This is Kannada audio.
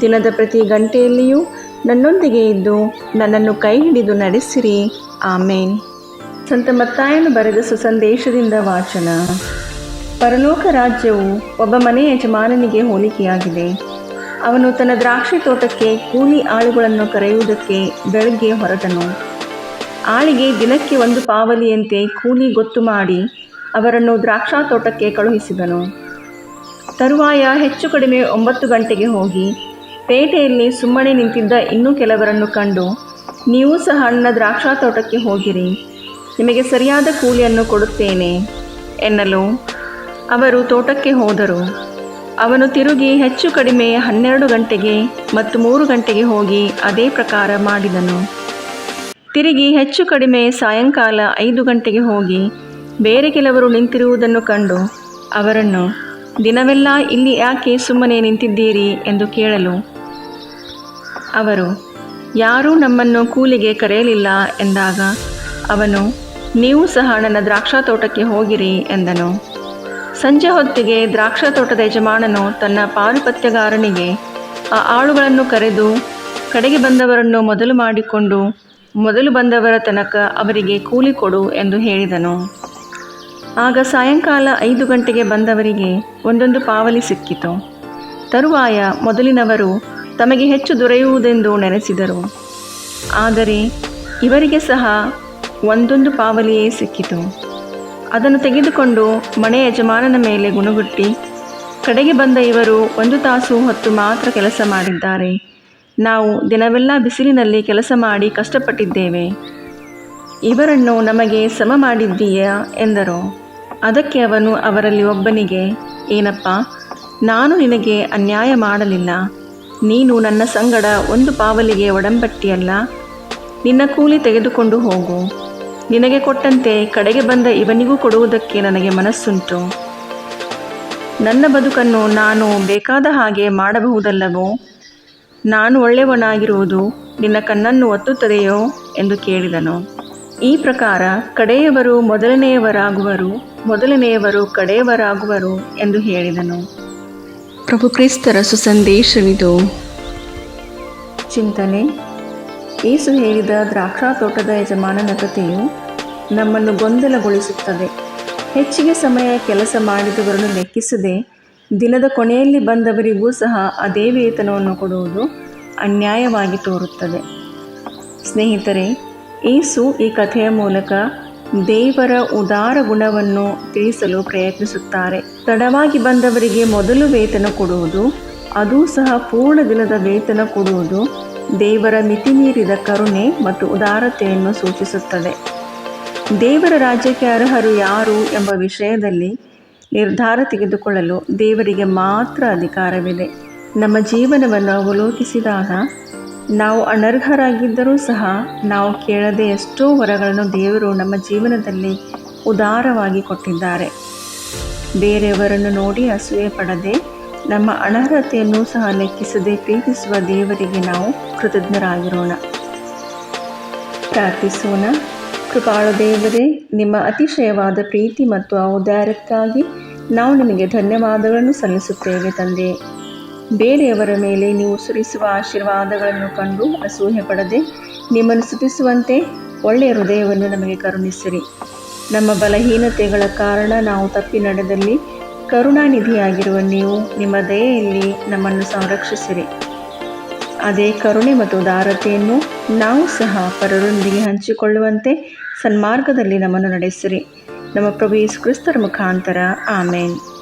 ದಿನದ ಪ್ರತಿ ಗಂಟೆಯಲ್ಲಿಯೂ ನನ್ನೊಂದಿಗೆ ಇದ್ದು ನನ್ನನ್ನು ಕೈ ಹಿಡಿದು ನಡೆಸಿರಿ. ಆಮೇನ್. ಸಂತ ಮತ್ತಾಯನು ಬರೆದ ಸುಸಂದೇಶದಿಂದ ವಾಚನ. ಪರಲೋಕ ರಾಜ್ಯವು ಒಬ್ಬ ಮನೆ ಯಜಮಾನನಿಗೆ ಹೋಲಿಕೆಯಾಗಿದೆ. ಅವನು ತನ್ನ ದ್ರಾಕ್ಷಿ ತೋಟಕ್ಕೆ ಕೂಲಿ ಆಳುಗಳನ್ನು ಕರೆಯುವುದಕ್ಕೆ ಬೆಳಗ್ಗೆ ಹೊರಟನು. ಆಳಿಗೆ ದಿನಕ್ಕೆ ಒಂದು ಪಾವಲಿಯಂತೆ ಕೂಲಿ ಗೊತ್ತು ಮಾಡಿ ಅವರನ್ನು ದ್ರಾಕ್ಷಾ ತೋಟಕ್ಕೆ ಕಳುಹಿಸಿದನು. ತರುವಾಯ ಹೆಚ್ಚು ಕಡಿಮೆ ಒಂಬತ್ತು ಗಂಟೆಗೆ ಹೋಗಿ ಪೇಟೆಯಲ್ಲಿ ಸುಮ್ಮನೆ ನಿಂತಿದ್ದ ಇನ್ನೂ ಕೆಲವರನ್ನು ಕಂಡು, ನೀವು ಸಹ ನನ್ನ ದ್ರಾಕ್ಷಾ ತೋಟಕ್ಕೆ ಹೋಗಿರಿ. ನಿಮಗೆ ಸರಿಯಾದ ಕೂಲಿಯನ್ನು ಕೊಡುತ್ತೇನೆ, ಎನ್ನಲು ಅವರು ತೋಟಕ್ಕೆ ಹೋದರು. ಅವನು ತಿರುಗಿ ಹೆಚ್ಚು ಕಡಿಮೆ ಹನ್ನೆರಡು ಗಂಟೆಗೆ ಮತ್ತು ಮೂರು ಗಂಟೆಗೆ ಹೋಗಿ ಅದೇ ಪ್ರಕಾರ ಮಾಡಿದನು. ತಿರುಗಿ ಹೆಚ್ಚು ಕಡಿಮೆ ಸಾಯಂಕಾಲ ಐದು ಗಂಟೆಗೆ ಹೋಗಿ ಬೇರೆ ಕೆಲವರು ನಿಂತಿರುವುದನ್ನು ಕಂಡು, ಅವರನ್ನು, ದಿನವೆಲ್ಲ ಇಲ್ಲಿ ಯಾಕೆ ಸುಮ್ಮನೆ ನಿಂತಿದ್ದೀರಿ? ಎಂದು ಕೇಳಲು ಅವರು, ಯಾರೂ ನಮ್ಮನ್ನು ಕೂಲಿಗೆ ಕರೆಯಲಿಲ್ಲ ಎಂದಾಗ ಅವನು, ನೀವು ಸಹ ನನ್ನ ದ್ರಾಕ್ಷಾ ತೋಟಕ್ಕೆ ಹೋಗಿರಿ ಎಂದನು. ಸಂಜೆ ಹೊತ್ತಿಗೆ ದ್ರಾಕ್ಷಾ ತೋಟದ ಯಜಮಾನನು ತನ್ನ ಪಾರುಪತ್ಯಗಾರನಿಗೆ, ಆ ಆಳುಗಳನ್ನು ಕರೆದು ಕಡೆಗೆ ಬಂದವರನ್ನು ಮೊದಲು ಮಾಡಿಕೊಂಡು ಮೊದಲು ಬಂದವರ ತನಕ ಅವರಿಗೆ ಕೂಲಿ ಕೊಡು ಎಂದು ಹೇಳಿದನು. ಆಗ ಸಾಯಂಕಾಲ ಐದು ಗಂಟೆಗೆ ಬಂದವರಿಗೆ ಒಂದೊಂದು ಪಾವಲಿ ಸಿಕ್ಕಿತು. ತರುವಾಯ ಮೊದಲಿನವರು ತಮಗೆ ಹೆಚ್ಚು ದೊರೆಯುವುದೆಂದು ನೆನೆಸಿದರು. ಆದರೆ ಇವರಿಗೆ ಸಹ ಒಂದೊಂದು ಪಾವಲಿಯೇ ಸಿಕ್ಕಿತು. ಅದನ್ನು ತೆಗೆದುಕೊಂಡು ಮನೆ ಯಜಮಾನನ ಮೇಲೆ ಗುಣಗುಟ್ಟಿ, ಕಡೆಗೆ ಬಂದ ಇವರು ಒಂದು ತಾಸು ಹೊತ್ತು ಮಾತ್ರ ಕೆಲಸ ಮಾಡಿದ್ದಾರೆ. ನಾವು ದಿನವೆಲ್ಲ ಬಿಸಿಲಿನಲ್ಲಿ ಕೆಲಸ ಮಾಡಿ ಕಷ್ಟಪಟ್ಟಿದ್ದೇವೆ. ಇವರನ್ನು ನಮಗೆ ಸಮ ಮಾಡಿದ್ದೀಯಾ? ಎಂದರು. ಅದಕ್ಕೆ ಅವನು ಅವರಲ್ಲಿ ಒಬ್ಬನಿಗೆ, ಏನಪ್ಪ, ನಾನು ನಿನಗೆ ಅನ್ಯಾಯ ಮಾಡಲಿಲ್ಲ. ನೀನು ನನ್ನ ಸಂಗಡ ಒಂದು ಪಾವಲಿಗೆ ಒಡಂಬಟ್ಟಿಯಲ್ಲ, ನಿನ್ನ ಕೂಲಿ ತೆಗೆದುಕೊಂಡು ಹೋಗು. ನಿನಗೆ ಕೊಟ್ಟಂತೆ ಕಡೆಗೆ ಬಂದ ಇವನಿಗೂ ಕೊಡುವುದಕ್ಕೆ ನನಗೆ ಮನಸ್ಸುಂಟು. ನನ್ನ ಬದುಕನ್ನು ನಾನು ಬೇಕಾದ ಹಾಗೆ ಮಾಡಬಹುದಲ್ಲವೋ? ನಾನು ಒಳ್ಳೆಯವನಾಗಿರುವುದು ನಿನ್ನ ಕಣ್ಣನ್ನು ಒತ್ತುತ್ತದೆಯೋ ಎಂದು ಕೇಳಿದನು. ಈ ಪ್ರಕಾರ ಕಡೆಯವರು ಮೊದಲನೆಯವರಾಗುವರು, ಮೊದಲನೆಯವರು ಕಡೆಯವರಾಗುವರು ಎಂದು ಹೇಳಿದನು. ಪ್ರಭು ಕ್ರಿಸ್ತರ ಸುಸಂದೇಶವಿದು. ಚಿಂತನೆ, ಏಸು ಹೇಳಿದ ದ್ರಾಕ್ಷಾ ತೋಟದ ಯಜಮಾನನ ಕಥೆಯು ನಮ್ಮನ್ನು ಗೊಂದಲಗೊಳಿಸುತ್ತದೆ. ಹೆಚ್ಚಿಗೆ ಸಮಯ ಕೆಲಸ ಮಾಡಿದವರನ್ನು ಲೆಕ್ಕಿಸದೆ ದಿನದ ಕೊನೆಯಲ್ಲಿ ಬಂದವರಿಗೂ ಸಹ ಅದೇ ವೇತನವನ್ನು ಕೊಡುವುದು ಅನ್ಯಾಯವಾಗಿ ತೋರುತ್ತದೆ. ಸ್ನೇಹಿತರೆ, ಏಸು ಈ ಕಥೆಯ ಮೂಲಕ ದೇವರ ಉದಾರ ಗುಣವನ್ನು ತಿಳಿಸಲು ಪ್ರಯತ್ನಿಸುತ್ತಾರೆ. ತಡವಾಗಿ ಬಂದವರಿಗೆ ಮೊದಲು ವೇತನ ಕೊಡುವುದು, ಅದೂ ಸಹ ಪೂರ್ಣ ದಿನದ ವೇತನ ಕೊಡುವುದು ದೇವರ ಮಿತಿಮೀರಿದ ಕರುಣೆ ಮತ್ತು ಉದಾರತೆಯನ್ನು ಸೂಚಿಸುತ್ತದೆ. ದೇವರ ರಾಜ್ಯಕ್ಕೆ ಅರ್ಹರು ಯಾರು ಎಂಬ ವಿಷಯದಲ್ಲಿ ನಿರ್ಧಾರ ತೆಗೆದುಕೊಳ್ಳಲು ದೇವರಿಗೆ ಮಾತ್ರ ಅಧಿಕಾರವಿದೆ. ನಮ್ಮ ಜೀವನವನ್ನು ಅವಲೋಕಿಸಿದಾಗ ನಾವು ಅನರ್ಹರಾಗಿದ್ದರೂ ಸಹ ನಾವು ಕೇಳದೆ ಎಷ್ಟೋ ವರಗಳನ್ನು ದೇವರು ನಮ್ಮ ಜೀವನದಲ್ಲಿ ಉದಾರವಾಗಿ ಕೊಟ್ಟಿದ್ದಾರೆ. ಬೇರೆಯವರನ್ನು ನೋಡಿ ಅಸೂಯೆ ಪಡದೆ ನಮ್ಮ ಅನರ್ಹತೆಯನ್ನು ಸಹ ಲೆಕ್ಕಿಸದೆ ಪ್ರೀತಿಸುವ ದೇವರಿಗೆ ನಾವು ಕೃತಜ್ಞರಾಗಿರೋಣ. ಪ್ರಾರ್ಥಿಸೋಣ. ಕೃಪಾಳು ದೇವರೇ, ನಿಮ್ಮ ಅತಿಶಯವಾದ ಪ್ರೀತಿ ಮತ್ತು ಔದಾರ್ಯಕ್ಕಾಗಿ ನಾವು ನಿಮಗೆ ಧನ್ಯವಾದಗಳನ್ನು ಸಲ್ಲಿಸುತ್ತೇವೆ ತಂದೆ. ಬೇರೆಯವರ ಮೇಲೆ ನೀವು ಸುರಿಸುವ ಆಶೀರ್ವಾದಗಳನ್ನು ಕಂಡು ಅಸೂಹೆ ಪಡದೆ ನಿಮ್ಮನ್ನು ಸುತಿಸುವಂತೆ ಒಳ್ಳೆಯ ಹೃದಯವನ್ನು ನಮಗೆ ಕರುಣಿಸಿರಿ. ನಮ್ಮ ಬಲಹೀನತೆಗಳ ಕಾರಣ ನಾವು ತಪ್ಪಿ ನಡೆದಲ್ಲಿ ಕರುಣಾನಿಧಿಯಾಗಿರುವ ನೀವು ನಿಮ್ಮ ದಯೆಯಲ್ಲಿ ನಮ್ಮನ್ನು ಸಂರಕ್ಷಿಸಿರಿ. ಅದೇ ಕರುಣೆ ಮತ್ತು ಉದಾರತೆಯನ್ನು ನಾವು ಸಹ ಪರರೊಂದಿಗೆ ಹಂಚಿಕೊಳ್ಳುವಂತೆ ಸನ್ಮಾರ್ಗದಲ್ಲಿ ನಮ್ಮನ್ನು ನಡೆಸಿರಿ. ನಮ್ಮ ಪ್ರಭು ಯೇಸು ಕ್ರಿಸ್ತರ ಮುಖಾಂತರ. ಆಮೇನ್.